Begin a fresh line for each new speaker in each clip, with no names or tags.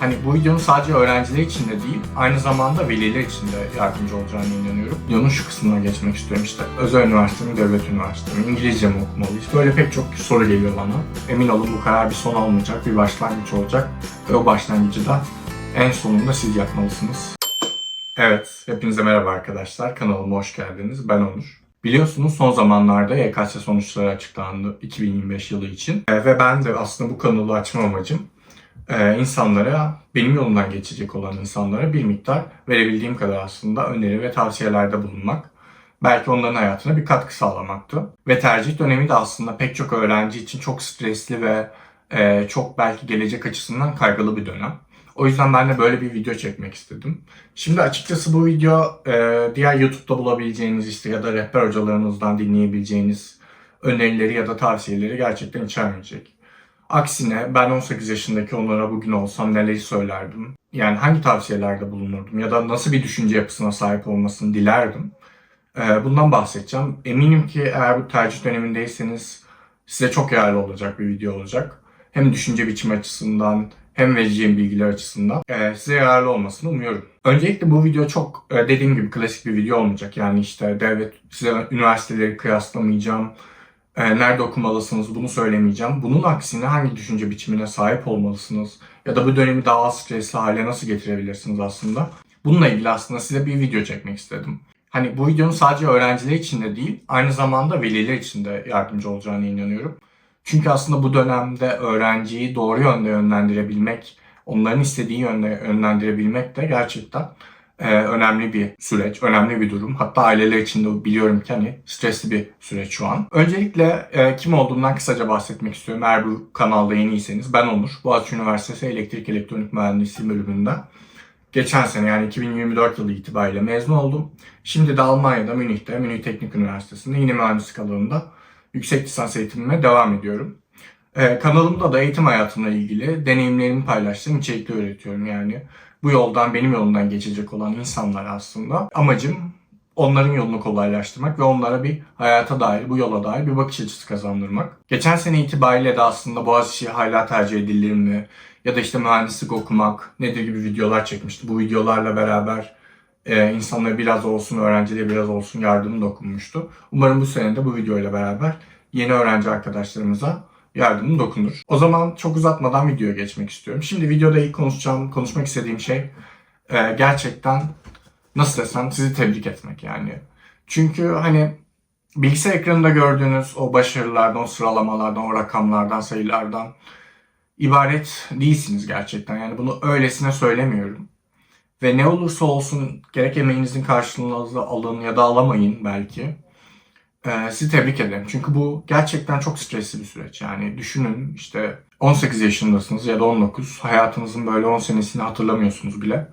Hani bu videonun sadece öğrenciler için de değil, aynı zamanda veliler için de yardımcı olacağını inanıyorum. Videonun şu kısmına geçmek istiyorum işte. Özel üniversite mi, devlet üniversite mi, İngilizce mi okumalıyız? Böyle pek çok soru geliyor bana. Emin olun bu karar bir son olmayacak, bir başlangıç olacak. Ve o başlangıcı da en sonunda siz yapmalısınız. Evet, hepinize merhaba arkadaşlar. Kanalıma hoş geldiniz. Ben Onur. Biliyorsunuz son zamanlarda YKS sonuçları açıklandı 2025 yılı için. Ee, ve ben de aslında bu kanalı açma amacım e, insanlara, benim yolumdan geçecek olan insanlara bir miktar verebildiğim kadar aslında öneri ve tavsiyelerde bulunmak. Belki onların hayatına bir katkı sağlamaktı. Ve tercih dönemi de aslında pek çok öğrenci için çok stresli ve e, çok belki gelecek açısından kaygılı bir dönem. O yüzden ben de böyle bir video çekmek istedim. Şimdi açıkçası bu video e, diğer YouTube'da bulabileceğiniz işte ya da rehber hocalarınızdan dinleyebileceğiniz önerileri ya da tavsiyeleri gerçekten içermeyecek. Aksine ben 18 yaşındaki onlara bugün olsam neleri söylerdim? Yani hangi tavsiyelerde bulunurdum ya da nasıl bir düşünce yapısına sahip olmasını dilerdim? E, bundan bahsedeceğim. Eminim ki eğer bu tercih dönemindeyseniz size çok yararlı olacak bir video olacak. Hem düşünce biçimi açısından hem vereceğim bilgiler açısından e, size yararlı olmasını umuyorum. Öncelikle bu video çok e, dediğim gibi klasik bir video olmayacak. Yani işte devlet size üniversiteleri kıyaslamayacağım. E, nerede okumalısınız bunu söylemeyeceğim. Bunun aksine hangi düşünce biçimine sahip olmalısınız ya da bu dönemi daha az stresli hale nasıl getirebilirsiniz aslında. Bununla ilgili aslında size bir video çekmek istedim. Hani bu videonun sadece öğrenciler için de değil, aynı zamanda veliler için de yardımcı olacağına inanıyorum. Çünkü aslında bu dönemde öğrenciyi doğru yönde yönlendirebilmek, onların istediği yönde yönlendirebilmek de gerçekten e, önemli bir süreç, önemli bir durum. Hatta aileler için de biliyorum ki hani stresli bir süreç şu an. Öncelikle e, kim olduğumdan kısaca bahsetmek istiyorum. Eğer bu kanalda yeniyseniz ben Onur. Boğaziçi Üniversitesi Elektrik Elektronik Mühendisliği bölümünde geçen sene yani 2024 yılı itibariyle mezun oldum. Şimdi de Almanya'da Münih'te, Münih Teknik Üniversitesi'nde yine mühendislik alanında yüksek lisans eğitimime devam ediyorum. Ee, kanalımda da eğitim hayatımla ilgili deneyimlerimi paylaştığım içerikler üretiyorum yani. Bu yoldan, benim yolumdan geçecek olan insanlar aslında. Amacım onların yolunu kolaylaştırmak ve onlara bir hayata dair, bu yola dair bir bakış açısı kazandırmak. Geçen sene itibariyle de aslında Boğaziçi hala tercih edilir mi? Ya da işte mühendislik okumak nedir gibi videolar çekmişti. Bu videolarla beraber e, insanlara biraz olsun, öğrencilere biraz olsun yardımı dokunmuştu. Umarım bu sene de bu videoyla beraber yeni öğrenci arkadaşlarımıza yardımım dokunur. O zaman çok uzatmadan videoya geçmek istiyorum. Şimdi videoda ilk konuşacağım, konuşmak istediğim şey e, gerçekten nasıl desem sizi tebrik etmek yani. Çünkü hani bilgisayar ekranında gördüğünüz o başarılardan, o sıralamalardan, o rakamlardan, sayılardan ibaret değilsiniz gerçekten. Yani bunu öylesine söylemiyorum. Ve ne olursa olsun gerek emeğinizin karşılığını alın ya da alamayın belki. Ee, sizi tebrik ederim. Çünkü bu gerçekten çok stresli bir süreç. Yani düşünün işte 18 yaşındasınız ya da 19. Hayatınızın böyle 10 senesini hatırlamıyorsunuz bile.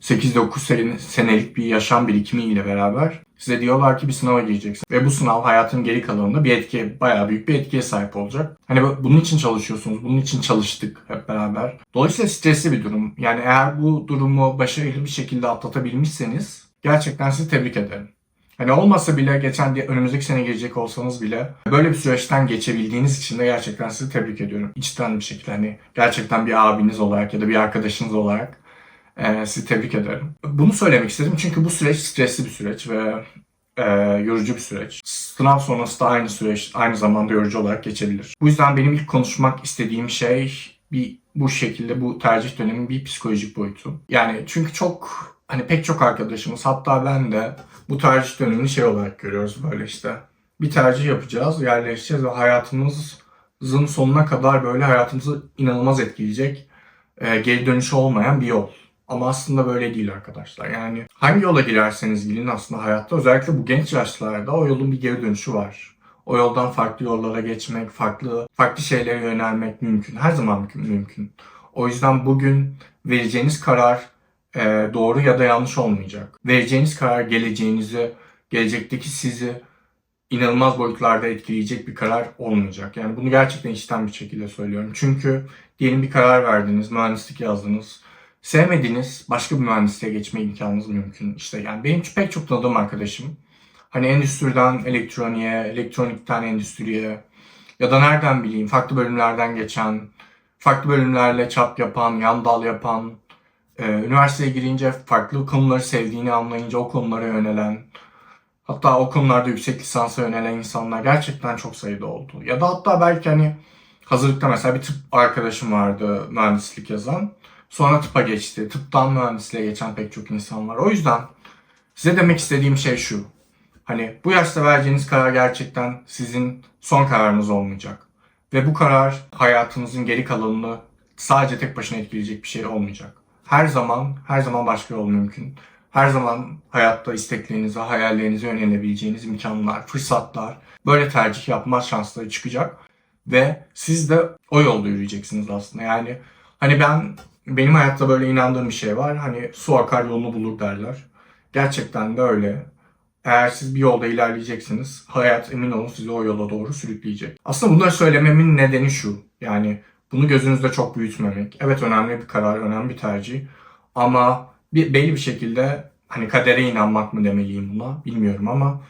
8-9 senelik bir yaşam birikimiyle beraber size diyorlar ki bir sınava gireceksin. Ve bu sınav hayatın geri kalanında bir etkiye, bayağı büyük bir etkiye sahip olacak. Hani bunun için çalışıyorsunuz, bunun için çalıştık hep beraber. Dolayısıyla stresli bir durum. Yani eğer bu durumu başarılı bir şekilde atlatabilmişseniz gerçekten sizi tebrik ederim. Hani olmasa bile geçen önümüzdeki sene girecek olsanız bile böyle bir süreçten geçebildiğiniz için de gerçekten sizi tebrik ediyorum. İçten bir şekilde hani gerçekten bir abiniz olarak ya da bir arkadaşınız olarak e, sizi tebrik ederim. Bunu söylemek istedim çünkü bu süreç stresli bir süreç ve e, yorucu bir süreç. Sınav sonrası da aynı süreç aynı zamanda yorucu olarak geçebilir. Bu yüzden benim ilk konuşmak istediğim şey bir bu şekilde bu tercih dönemin bir psikolojik boyutu. Yani çünkü çok hani pek çok arkadaşımız hatta ben de bu tercih dönemini şey olarak görüyoruz böyle işte. Bir tercih yapacağız, yerleşeceğiz ve hayatımızın sonuna kadar böyle hayatımızı inanılmaz etkileyecek e, geri dönüşü olmayan bir yol. Ama aslında böyle değil arkadaşlar. Yani hangi yola girerseniz girin aslında hayatta özellikle bu genç yaşlarda o yolun bir geri dönüşü var. O yoldan farklı yollara geçmek, farklı farklı şeylere yönelmek mümkün. Her zaman mümkün. mümkün. O yüzden bugün vereceğiniz karar e, doğru ya da yanlış olmayacak. Vereceğiniz karar geleceğinizi, gelecekteki sizi inanılmaz boyutlarda etkileyecek bir karar olmayacak. Yani bunu gerçekten içten bir şekilde söylüyorum. Çünkü diyelim bir karar verdiniz, mühendislik yazdınız. Sevmediğiniz başka bir mühendisliğe geçme imkanınız mümkün. İşte yani benim pek çok tanıdığım arkadaşım hani endüstriden elektroniğe, elektronikten endüstriye ya da nereden bileyim farklı bölümlerden geçen farklı bölümlerle çap yapan, yan dal yapan, üniversiteye girince farklı konuları sevdiğini anlayınca o konulara yönelen, hatta o konularda yüksek lisansa yönelen insanlar gerçekten çok sayıda oldu. Ya da hatta belki hani hazırlıkta mesela bir tıp arkadaşım vardı mühendislik yazan. Sonra tıpa geçti. Tıptan mühendisliğe geçen pek çok insan var. O yüzden size demek istediğim şey şu. Hani bu yaşta vereceğiniz karar gerçekten sizin son kararınız olmayacak. Ve bu karar hayatınızın geri kalanını sadece tek başına etkileyecek bir şey olmayacak. Her zaman, her zaman başka yol mümkün. Her zaman hayatta isteklerinize, hayallerinize yönelebileceğiniz imkanlar, fırsatlar, böyle tercih yapma şansları çıkacak. Ve siz de o yolda yürüyeceksiniz aslında. Yani hani ben, benim hayatta böyle inandığım bir şey var. Hani su akar yolunu bulur derler. Gerçekten de öyle. Eğer siz bir yolda ilerleyeceksiniz, hayat emin olun sizi o yola doğru sürükleyecek. Aslında bunları söylememin nedeni şu. Yani bunu gözünüzde çok büyütmemek. Evet önemli bir karar, önemli bir tercih. Ama bir, belli bir şekilde hani kadere inanmak mı demeliyim buna bilmiyorum ama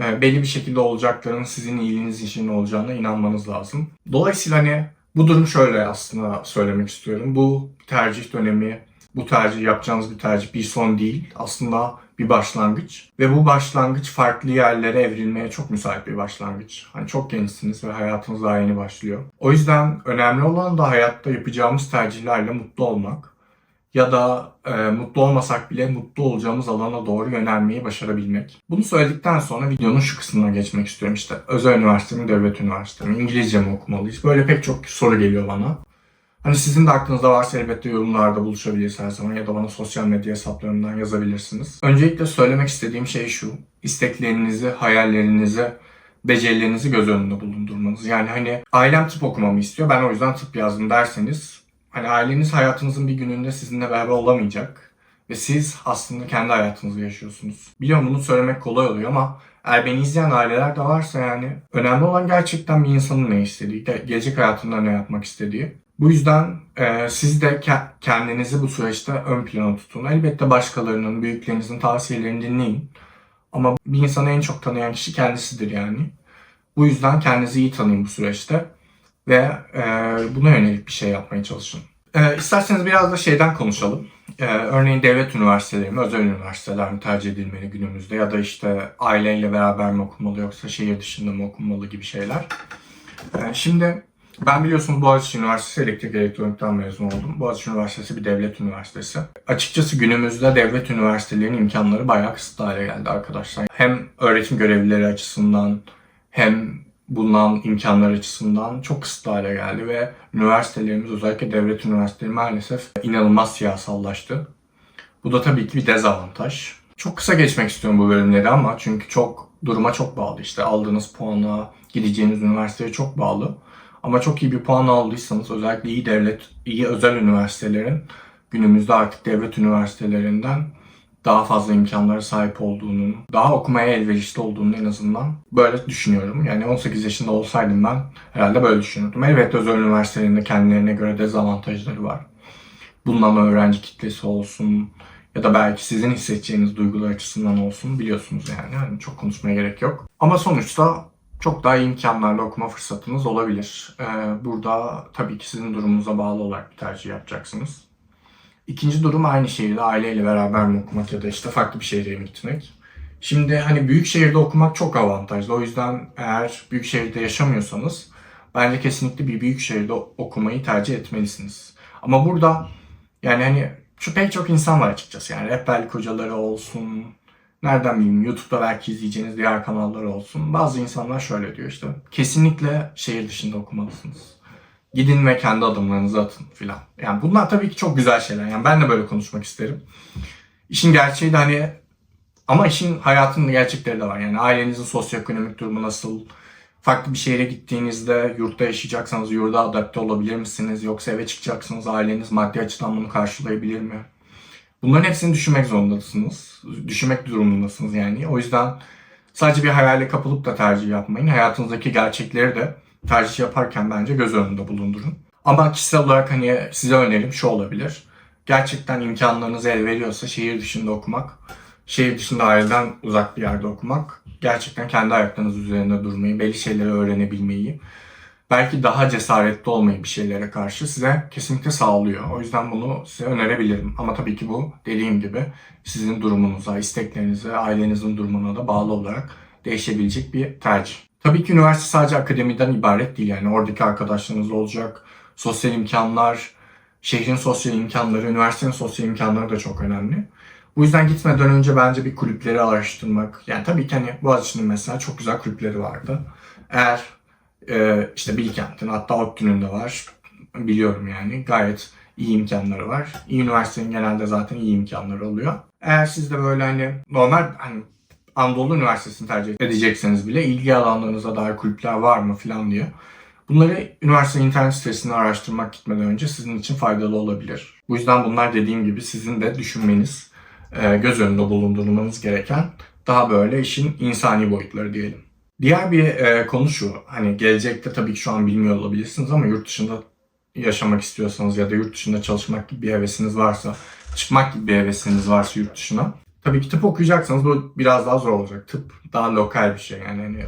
e, belli bir şekilde olacakların sizin iyiliğiniz için olacağına inanmanız lazım. Dolayısıyla hani bu durum şöyle aslında söylemek istiyorum. Bu tercih dönemi, bu tercih yapacağınız bir tercih bir son değil. Aslında bir başlangıç. Ve bu başlangıç farklı yerlere evrilmeye çok müsait bir başlangıç. Hani çok gençsiniz ve hayatınız daha yeni başlıyor. O yüzden önemli olan da hayatta yapacağımız tercihlerle mutlu olmak. Ya da e, mutlu olmasak bile mutlu olacağımız alana doğru yönelmeyi başarabilmek. Bunu söyledikten sonra videonun şu kısmına geçmek istiyorum. İşte özel üniversite mi, devlet üniversite mi, İngilizce mi okumalıyız? Böyle pek çok soru geliyor bana. Hani sizin de aklınızda varsa elbette yorumlarda buluşabiliriz her zaman ya da bana sosyal medya hesaplarımdan yazabilirsiniz. Öncelikle söylemek istediğim şey şu. İsteklerinizi, hayallerinizi, becerilerinizi göz önünde bulundurmanız. Yani hani ailem tıp okumamı istiyor ben o yüzden tıp yazdım derseniz hani aileniz hayatınızın bir gününde sizinle beraber olamayacak. Ve siz aslında kendi hayatınızı yaşıyorsunuz. Biliyorum bunu söylemek kolay oluyor ama eğer beni izleyen aileler de varsa yani önemli olan gerçekten bir insanın ne istediği, ge- gelecek hayatında ne yapmak istediği. Bu yüzden e, siz de ke- kendinizi bu süreçte ön plana tutun. Elbette başkalarının, büyüklerinizin tavsiyelerini dinleyin. Ama bir insanı en çok tanıyan kişi kendisidir yani. Bu yüzden kendinizi iyi tanıyın bu süreçte ve e, buna yönelik bir şey yapmaya çalışın. E, isterseniz biraz da şeyden konuşalım. E, örneğin devlet üniversiteleri mi, özel üniversiteler mi tercih edilmeli günümüzde ya da işte aileyle beraber mi okunmalı yoksa şehir dışında mı okunmalı gibi şeyler. E, şimdi ben biliyorsunuz Boğaziçi Üniversitesi Elektrik Elektronik'ten mezun oldum. Boğaziçi Üniversitesi bir devlet üniversitesi. Açıkçası günümüzde devlet üniversitelerinin imkanları bayağı kısıtlı hale geldi arkadaşlar. Hem öğretim görevlileri açısından hem bulunan imkanlar açısından çok kısıtlı hale geldi ve üniversitelerimiz özellikle devlet üniversiteleri maalesef inanılmaz siyasallaştı. Bu da tabii ki bir dezavantaj. Çok kısa geçmek istiyorum bu bölümleri ama çünkü çok duruma çok bağlı işte aldığınız puana, gideceğiniz üniversiteye çok bağlı. Ama çok iyi bir puan aldıysanız özellikle iyi devlet, iyi özel üniversitelerin günümüzde artık devlet üniversitelerinden daha fazla imkanlara sahip olduğunu, daha okumaya elverişli olduğunu en azından böyle düşünüyorum. Yani 18 yaşında olsaydım ben herhalde böyle düşünürdüm. Elbette özel üniversitelerinde kendilerine göre dezavantajları var. Bulunan öğrenci kitlesi olsun ya da belki sizin hissedeceğiniz duygular açısından olsun biliyorsunuz yani. yani çok konuşmaya gerek yok. Ama sonuçta çok daha iyi imkanlarla okuma fırsatınız olabilir. Ee, burada tabii ki sizin durumunuza bağlı olarak bir tercih yapacaksınız. İkinci durum aynı şehirde aileyle beraber mi okumak ya da işte farklı bir şehre mi gitmek. Şimdi hani büyük şehirde okumak çok avantajlı. O yüzden eğer büyük şehirde yaşamıyorsanız bence kesinlikle bir büyük şehirde okumayı tercih etmelisiniz. Ama burada yani hani şu pek çok insan var açıkçası. Yani rehberlik hocaları olsun, nereden bileyim YouTube'da belki izleyeceğiniz diğer kanallar olsun. Bazı insanlar şöyle diyor işte. Kesinlikle şehir dışında okumalısınız. Gidin ve kendi adımlarınızı atın filan. Yani bunlar tabii ki çok güzel şeyler. Yani ben de böyle konuşmak isterim. İşin gerçeği de hani ama işin hayatının gerçekleri de var. Yani ailenizin sosyoekonomik durumu nasıl? Farklı bir şehre gittiğinizde yurtta yaşayacaksanız yurda adapte olabilir misiniz? Yoksa eve çıkacaksınız aileniz maddi açıdan bunu karşılayabilir mi? Bunların hepsini düşünmek zorundasınız. Düşünmek durumundasınız yani. O yüzden sadece bir hayale kapılıp da tercih yapmayın. Hayatınızdaki gerçekleri de tercih yaparken bence göz önünde bulundurun. Ama kişisel olarak hani size önerim şu olabilir. Gerçekten imkanlarınız el veriyorsa şehir dışında okumak, şehir dışında aileden uzak bir yerde okumak, gerçekten kendi ayaklarınız üzerinde durmayı, belli şeyleri öğrenebilmeyi belki daha cesaretli olmayı bir şeylere karşı size kesinlikle sağlıyor. O yüzden bunu size önerebilirim. Ama tabii ki bu dediğim gibi sizin durumunuza, isteklerinize, ailenizin durumuna da bağlı olarak değişebilecek bir tercih. Tabii ki üniversite sadece akademiden ibaret değil. Yani oradaki arkadaşlarınız olacak, sosyal imkanlar, şehrin sosyal imkanları, üniversitenin sosyal imkanları da çok önemli. Bu yüzden gitmeden önce bence bir kulüpleri araştırmak. Yani tabii ki hani Boğaziçi'nin mesela çok güzel kulüpleri vardı. Eğer e, işte Bilkent'in hatta ODTÜ'nün de var. Biliyorum yani gayet iyi imkanları var. İyi üniversitenin genelde zaten iyi imkanları oluyor. Eğer siz de böyle hani normal hani Anadolu Üniversitesi'ni tercih edecekseniz bile ilgi alanlarınıza dair kulüpler var mı falan diye. Bunları üniversitenin internet sitesinde araştırmak gitmeden önce sizin için faydalı olabilir. Bu yüzden bunlar dediğim gibi sizin de düşünmeniz, e, göz önünde bulundurmanız gereken daha böyle işin insani boyutları diyelim. Diğer bir e, konu şu, hani gelecekte tabii ki şu an bilmiyor olabilirsiniz ama yurt dışında yaşamak istiyorsanız ya da yurt dışında çalışmak gibi bir hevesiniz varsa, çıkmak gibi bir hevesiniz varsa yurt dışına. Tabii ki tıp okuyacaksanız bu biraz daha zor olacak. Tıp daha lokal bir şey yani hani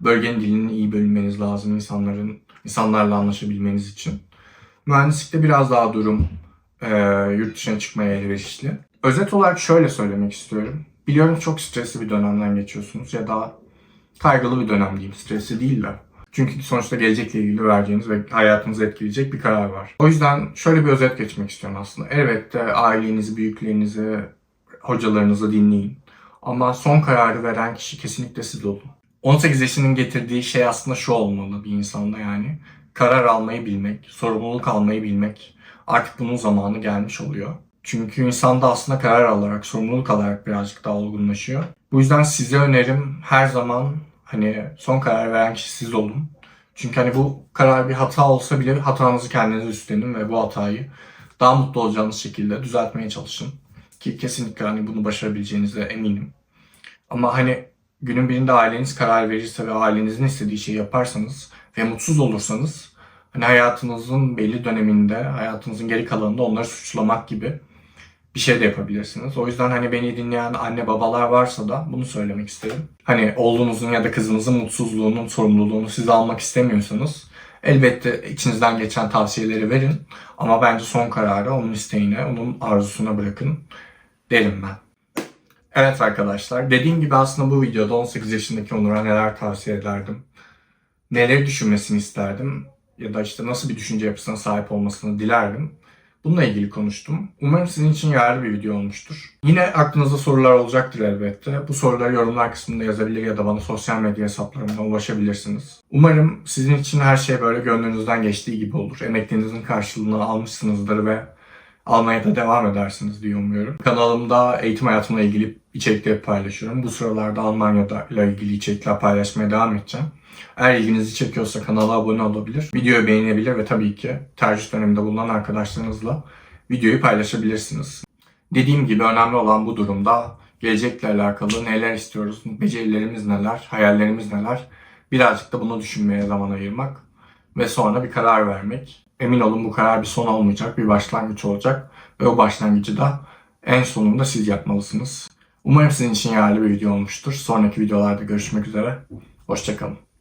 bölgenin dilini iyi bölmeniz lazım insanların insanlarla anlaşabilmeniz için. Mühendislikte biraz daha durum e, yurt dışına çıkmaya elverişli. Özet olarak şöyle söylemek istiyorum. Biliyorum çok stresli bir dönemden geçiyorsunuz ya da kaygılı bir dönem diyeyim. Stresli değil de. Çünkü sonuçta gelecekle ilgili vereceğiniz ve hayatınızı etkileyecek bir karar var. O yüzden şöyle bir özet geçmek istiyorum aslında. Elbette ailenizi, büyüklerinizi, hocalarınızı dinleyin. Ama son kararı veren kişi kesinlikle siz olun. 18 yaşının getirdiği şey aslında şu olmalı bir insanda yani. Karar almayı bilmek, sorumluluk almayı bilmek. Artık bunun zamanı gelmiş oluyor. Çünkü insan da aslında karar alarak, sorumluluk alarak birazcık daha olgunlaşıyor. Bu yüzden size önerim her zaman hani son karar veren kişi siz olun. Çünkü hani bu karar bir hata olsa bile hatanızı kendiniz üstlenin ve bu hatayı daha mutlu olacağınız şekilde düzeltmeye çalışın. Ki kesinlikle hani bunu başarabileceğinize eminim. Ama hani günün birinde aileniz karar verirse ve ailenizin istediği şeyi yaparsanız ve mutsuz olursanız hani hayatınızın belli döneminde, hayatınızın geri kalanında onları suçlamak gibi bir şey de yapabilirsiniz. O yüzden hani beni dinleyen anne babalar varsa da bunu söylemek isterim. Hani oğlunuzun ya da kızınızın mutsuzluğunun sorumluluğunu siz almak istemiyorsanız elbette içinizden geçen tavsiyeleri verin. Ama bence son kararı onun isteğine, onun arzusuna bırakın derim ben. Evet arkadaşlar, dediğim gibi aslında bu videoda 18 yaşındaki Onur'a neler tavsiye ederdim, neleri düşünmesini isterdim ya da işte nasıl bir düşünce yapısına sahip olmasını dilerdim. Bununla ilgili konuştum. Umarım sizin için yararlı bir video olmuştur. Yine aklınızda sorular olacaktır elbette. Bu soruları yorumlar kısmında yazabilir ya da bana sosyal medya hesaplarımdan ulaşabilirsiniz. Umarım sizin için her şey böyle gönlünüzden geçtiği gibi olur. Emeklerinizin karşılığını almışsınızdır ve almaya da devam edersiniz diye umuyorum. Kanalımda eğitim hayatımla ilgili içerikleri paylaşıyorum. Bu sıralarda Almanya'da ile ilgili içerikler paylaşmaya devam edeceğim. Eğer ilginizi çekiyorsa kanala abone olabilir, videoyu beğenebilir ve tabii ki tercih döneminde bulunan arkadaşlarınızla videoyu paylaşabilirsiniz. Dediğim gibi önemli olan bu durumda gelecekle alakalı neler istiyoruz, becerilerimiz neler, hayallerimiz neler birazcık da bunu düşünmeye zaman ayırmak ve sonra bir karar vermek. Emin olun bu karar bir son olmayacak, bir başlangıç olacak ve o başlangıcı da en sonunda siz yapmalısınız. Umarım sizin için yararlı bir video olmuştur. Sonraki videolarda görüşmek üzere. Hoşçakalın.